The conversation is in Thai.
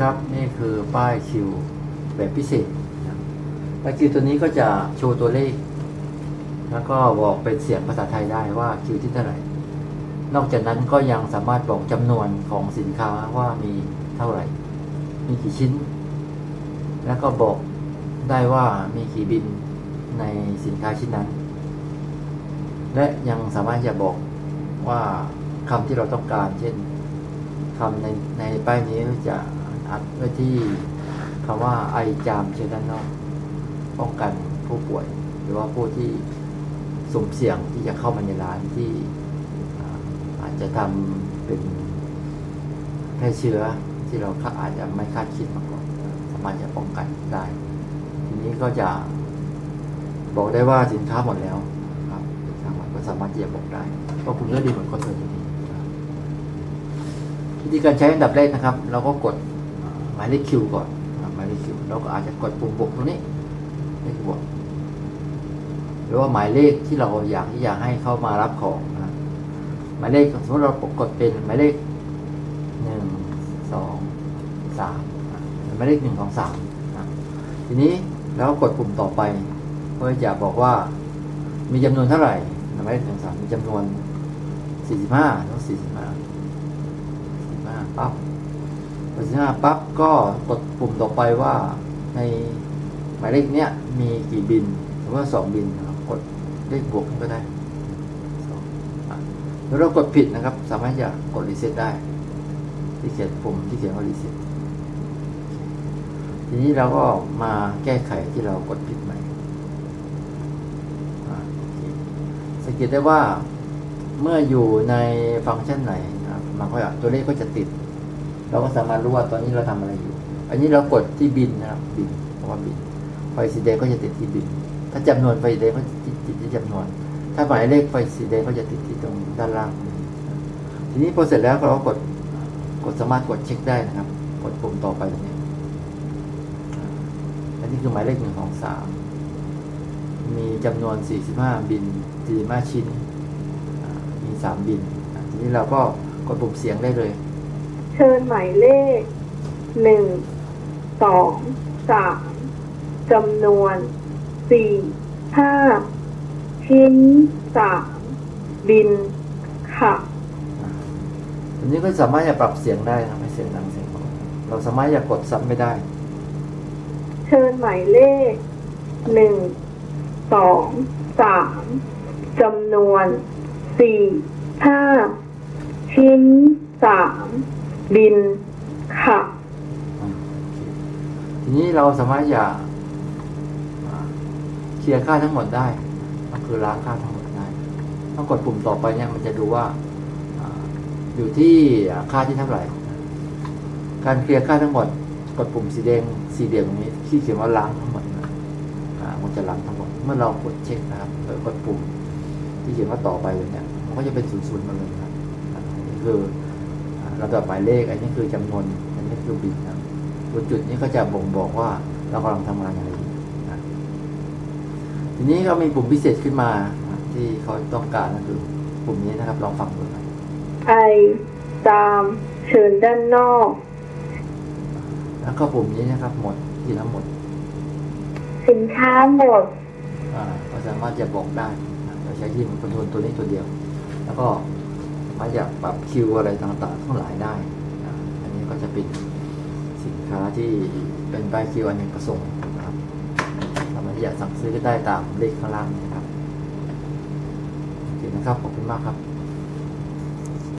ครับ นี่คือป้ายคิวแบบพิเศษนะป้ายคิวตัวนี้ก็จะโชว์ตัวเลข แล้วก็บอกเป็นเสียงภาษาไทยได้ว่าคิวที่เท่าไหร่นอกจากนั้นก็ยังสามารถบอกจำนวนของสินค้าว่ามีเท่าไหร่ มีกี่ชิ้น แล้วก็บอกได้ว่ามีกี่บินในสินค้าชิ้นนั้น และยังสามารถจะบอกว่าคำที่เราต้องการ เช่นคำในในป้ายนี้จะ อัดไว้ที่คำว่าไอจามเชื้อด้านนอก ป้องกันผู้ป่วย หรือว่าผู้ที่สุ่มเสี่ยงที่จะเข้ามาในร้านที่อาจจะทำเป็นแพร่เชื้อที่เราคาอาจจะไม่คาดคิดมาก่อนสามารถจะป้องกันได้ ทีนี้ก็จะบอกได้ว่าสินค้าหมดแล้วครับสินค้าหมดก็สามารถที่จะบอกได้ก็คุณก็ดีเหมือนคนอื่นอยู่ดีครับวิธีการใช้อันดับแรกนะครับ เราก็กด หมายเลขคิวก่อนหมายเลขคิวเราก็อาจจะกดปุ่มบวกตรงนี้เลขบวกหรือว่าหมายเลขที่เราอยากที่อยากให้เข้ามารับของนะหมายเลขสมมติเรากดเป็นหมายเลขหนึ่งสองสามหมายเลขหนึ่งสองสามทีนี้เราก็กดปุ่มต่อไปเพื่อจะบอกว่ามีจำนวนเท่าไหร่หมายเลขหนึ่งสามมีจำนวน45ต้อง45 45ปั๊บ 45ปั๊บก็กดปุ่มต่อไปว่าในหมายเลขเนี้ยมีกี่บินหรือว่า 2 บินกดเลขบวกก็ได้แล้วเรากดผิดนะครับ สามารถจะกดรีเซ็ตได้ ที่เขียนปุ่มที่เขียนว่ารีเซ็ตทีนี้เราก็มาแก้ไขที่เรากดผิดใหม่สังเกตได้ว่าเมื่ออยู่ในฟังก์ชันไหนนะครับมันก็ตัวเลขก็จะติด เราก็สามารถรู้ว่าตอนนี้เราทำอะไรอยู่ อันนี้เรากดที่บินนะครับบินเพราะว่าบินไฟสีแดงก็จะติดที่บิน ถ้าจำนวนไฟสีแดงก็จะติดที่จำนวน ถ้าหมายเลขไฟสีแดงก็จะติดที่ตรงด้านล่าง ทีนี้พอเสร็จแล้วเราก็กดกดสามารถกดเช็คได้นะครับ กดปุ่มต่อไปตรงนี้อันนี้คือหมายเลขหนึ่งของสามมีจำนวน 45 บิน45ชิ้นอ่ามี 3 บิน ทีนี้เราก็กดปุ่มเสียงได้เลย เชิญหมายเลขหนึ่งสองสามจำนวนสี่ห้าชิ้นสามบินค่ะ อันนี้ก็สามารถจะปรับเสียงได้นะให้เสียงดังเสียงเบาเราสามารถจะกดซ้ำไม่ได้ เชิญหมายเลขหนึ่งสองสามจำนวนสี่ห้าชิ้นสาม บิน ค่ะ ทีนี้เราสามารถจะเคลียร์ค่าทั้งหมดได้ ก็คือล้างค่าทั้งหมดได้ต้อกดปุ่มต่อไปเนี่ยมันจะดูว่าอยู่ที่ค่าที่เท่าไหร่ การเคลียร์ค่าทั้งหมด กดปุ่มสีแดงสีเหลี่ยมตรงนี้ที่เขียนว่าล้างทั้งหมดนะมันจะล้างทั้งหมด เมื่อเรากดเช็คนะครับหรือกดปุ่มที่เขียนว่าต่อไปเลยเนี่ยมันก็จะเป็นศูนย์ศูนย์มาเลยครับนี่คือ อ่าระดับหมายเลขอันนี้คือจำนวนอันนี้คือบิตนะครับบนจุดนี้ก็จะบ่งบอกว่าเรากำลังทำงานอะไรอยู่นะทีนี้ก็มีปุ่มพิเศษขึ้นมานะที่เขาต้องการก็คือปุ่มนี้นะครับ ลองฟังดูนะไอตามเชิญด้านนอก แล้วก็ปุ่มนี้นะครับ หมดที่ทั้งหมด สินค้าหมดอ่าก็สามารถจะบอกได้นะเราใช้ที่มันคอนโทรลตัวนี้ตัวเดียว แล้วก็ สามาอยากปรับคิวอะไรต่างๆ ทั้งหลายได้อันนี้ก็จะเป็นสินค้าที่เป็นใบคิวอันหนึ่งประสงค์นะครับสามารถที่จะสั่งซื้อได้ตามเลขข้างล่างนะครับโอเคนะครับขอบคุณมากครับ